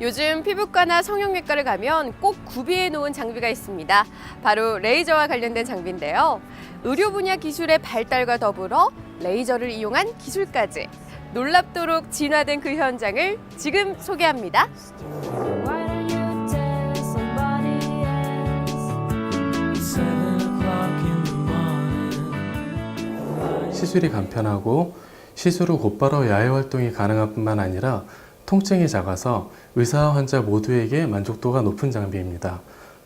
요즘 피부과나 성형외과를 가면 꼭 구비해 놓은 장비가 있습니다. 바로 레이저와 관련된 장비인데요. 의료 분야 기술의 발달과 더불어 레이저를 이용한 기술까지 놀랍도록 진화된 그 현장을 지금 소개합니다. 시술이 간편하고 시술 후 곧바로 야외 활동이 가능한 뿐만 아니라 통증이 작아서 의사와 환자 모두에게 만족도가 높은 장비입니다.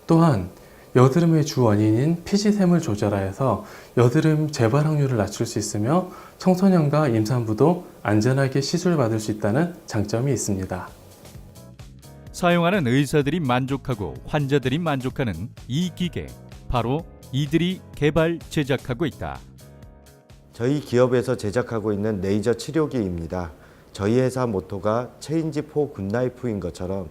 또한 여드름의 주 원인인 피지샘을 조절하여서 여드름 재발 확률을 낮출 수 있으며 청소년과 임산부도 안전하게 시술받을 수 있다는 장점이 있습니다. 사용하는 의사들이 만족하고 환자들이 만족하는 이 기계 바로 이들이 개발 제작하고 있다. 저희 기업에서 제작하고 있는 레이저 치료기입니다. 저희 회사 모토가 체인지 포 굿나이프인 것처럼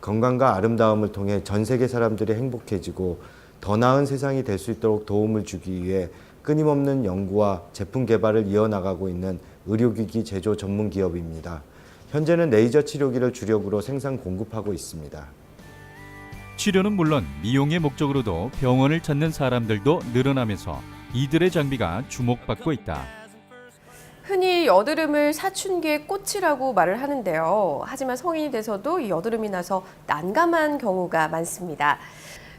건강과 아름다움을 통해 전 세계 사람들이 행복해지고 더 나은 세상이 될 수 있도록 도움을 주기 위해 끊임없는 연구와 제품 개발을 이어나가고 있는 의료기기 제조 전문 기업입니다. 현재는 레이저 치료기를 주력으로 생산 공급하고 있습니다. 치료는 물론 미용의 목적으로도 병원을 찾는 사람들도 늘어나면서 이들의 장비가 주목받고 있다. 흔히 여드름을 사춘기의 꽃이라고 말을 하는데요. 하지만 성인이 돼서도 이 여드름이 나서 난감한 경우가 많습니다.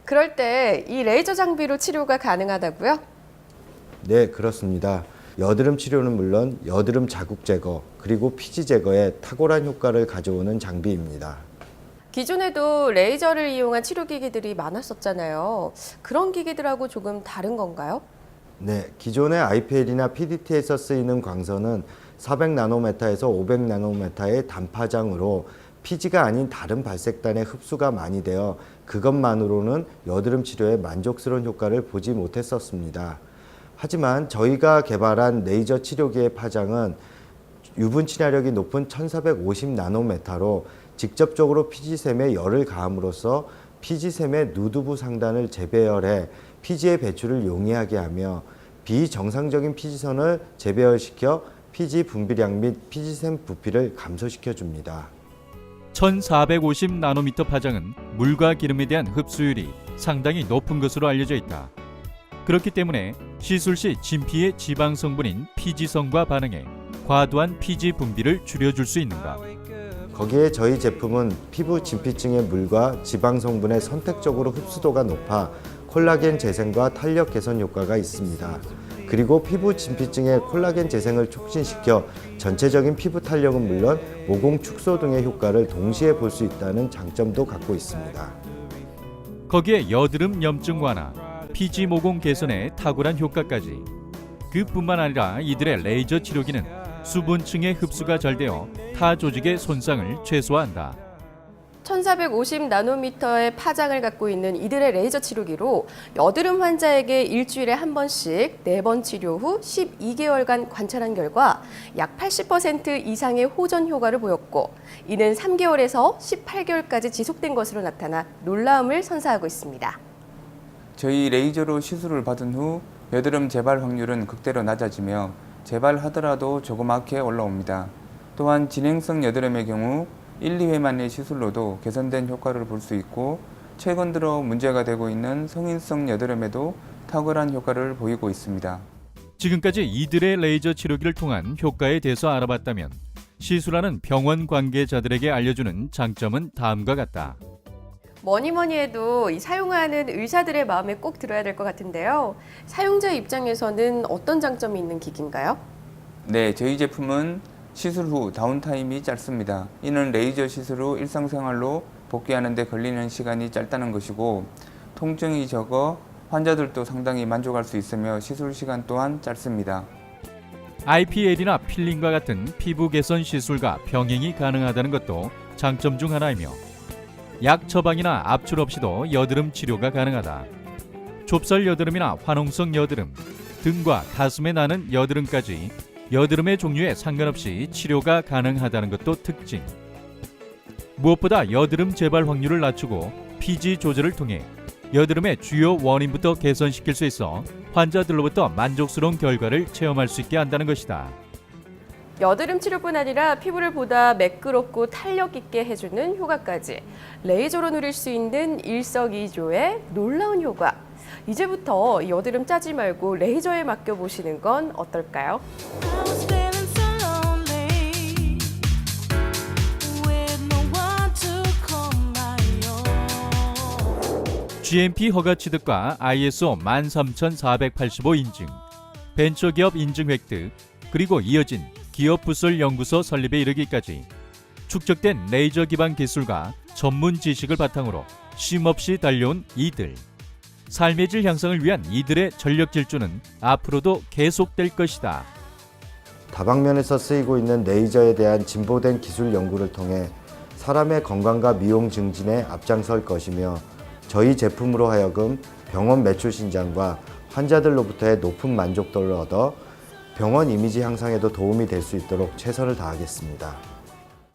그럴 때 이 레이저 장비로 치료가 가능하다고요? 네, 그렇습니다. 여드름 치료는 물론 여드름 자국 제거 그리고 피지 제거에 탁월한 효과를 가져오는 장비입니다. 기존에도 레이저를 이용한 치료 기기들이 많았었잖아요. 그런 기기들하고 조금 다른 건가요? 네, 기존의 IPL이나 PDT에서 쓰이는 광선은 400나노메타에서 500나노메타의 단파장으로 피지가 아닌 다른 발색단의 흡수가 많이 되어 그것만으로는 여드름 치료에 만족스러운 효과를 보지 못했었습니다. 하지만 저희가 개발한 레이저 치료기의 파장은 유분 친화력이 높은 1450 나노메타로 직접적으로 피지샘에 열을 가함으로써 피지샘의 누드부 상단을 재배열해 피지의 배출을 용이하게 하며 비정상적인 피지선을 재배열시켜 피지 분비량 및 피지샘 부피를 감소시켜 줍니다. 1450 나노미터 파장은 물과 기름에 대한 흡수율이 상당히 높은 것으로 알려져 있다. 그렇기 때문에 시술 시 진피의 지방 성분인 피지성과 반응해 과도한 피지 분비를 줄여줄 수 있는가. 거기에 저희 제품은 피부 진피층의 물과 지방 성분의 선택적으로 흡수도가 높아 콜라겐 재생과 탄력 개선 효과가 있습니다. 그리고 피부 진피층의 콜라겐 재생을 촉진시켜 전체적인 피부 탄력은 물론 모공 축소 등의 효과를 동시에 볼 수 있다는 장점도 갖고 있습니다. 거기에 여드름 염증 완화, 피지 모공 개선에 탁월한 효과까지. 그뿐만 아니라 이들의 레이저 치료기는 수분층의 흡수가 잘 되어 타 조직의 손상을 최소화한다. 1450 나노미터의 파장을 갖고 있는 이들의 레이저 치료기로 여드름 환자에게 일주일에 한 번씩 네번 치료 후 12개월간 관찰한 결과 약 80% 이상의 호전 효과를 보였고 이는 3개월에서 18개월까지 지속된 것으로 나타나 놀라움을 선사하고 있습니다. 저희 레이저로 시술을 받은 후 여드름 재발 확률은 극대로 낮아지며 재발하더라도 조그맣게 올라옵니다. 또한 진행성 여드름의 경우 1, 2회만의 시술로도 개선된 효과를 볼 수 있고 최근 들어 문제가 되고 있는 성인성 여드름에도 탁월한 효과를 보이고 있습니다. 지금까지 이들의 레이저 치료기를 통한 효과에 대해서 알아봤다면 시술하는 병원 관계자들에게 알려주는 장점은 다음과 같다. 뭐니 뭐니 해도 이 사용하는 의사들의 마음에 꼭 들어야 될 것 같은데요. 사용자 입장에서는 어떤 장점이 있는 기기인가요? 네, 저희 제품은 시술 후 다운타임이 짧습니다. 이는 레이저 시술 후 일상생활로 복귀하는 데 걸리는 시간이 짧다는 것이고 통증이 적어 환자들도 상당히 만족할 수 있으며 시술 시간 또한 짧습니다. IPL이나 필링과 같은 피부 개선 시술과 병행이 가능하다는 것도 장점 중 하나이며 약 처방이나 압출 없이도 여드름 치료가 가능하다. 좁쌀 여드름이나 화농성 여드름, 등과 가슴에 나는 여드름까지 여드름의 종류에 상관없이 치료가 가능하다는 것도 특징. 무엇보다 여드름 재발 확률을 낮추고 피지 조절을 통해 여드름의 주요 원인부터 개선시킬 수 있어 환자들로부터 만족스러운 결과를 체험할 수 있게 한다는 것이다. 여드름 치료뿐 아니라 피부를 보다 매끄럽고 탄력 있게 해주는 효과까지 레이저로 누릴 수 있는 일석이조의 놀라운 효과. 이제부터 여드름 짜지 말고 레이저에 맡겨보시는 건 어떨까요? GMP 허가 취득과 ISO 13485 인증, 벤처기업 인증 획득, 그리고 이어진 기업 부설 연구소 설립에 이르기까지 축적된 레이저 기반 기술과 전문 지식을 바탕으로 쉼없이 달려온 이들. 삶의 질 향상을 위한 이들의 전력 질주는 앞으로도 계속될 것이다. 다방면에서 쓰이고 있는 레이저에 대한 진보된 기술 연구를 통해 사람의 건강과 미용 증진에 앞장설 것이며 저희 제품으로 하여금 병원 매출 신장과 환자들로부터의 높은 만족도를 얻어 병원 이미지 향상에도 도움이 될 수 있도록 최선을 다하겠습니다.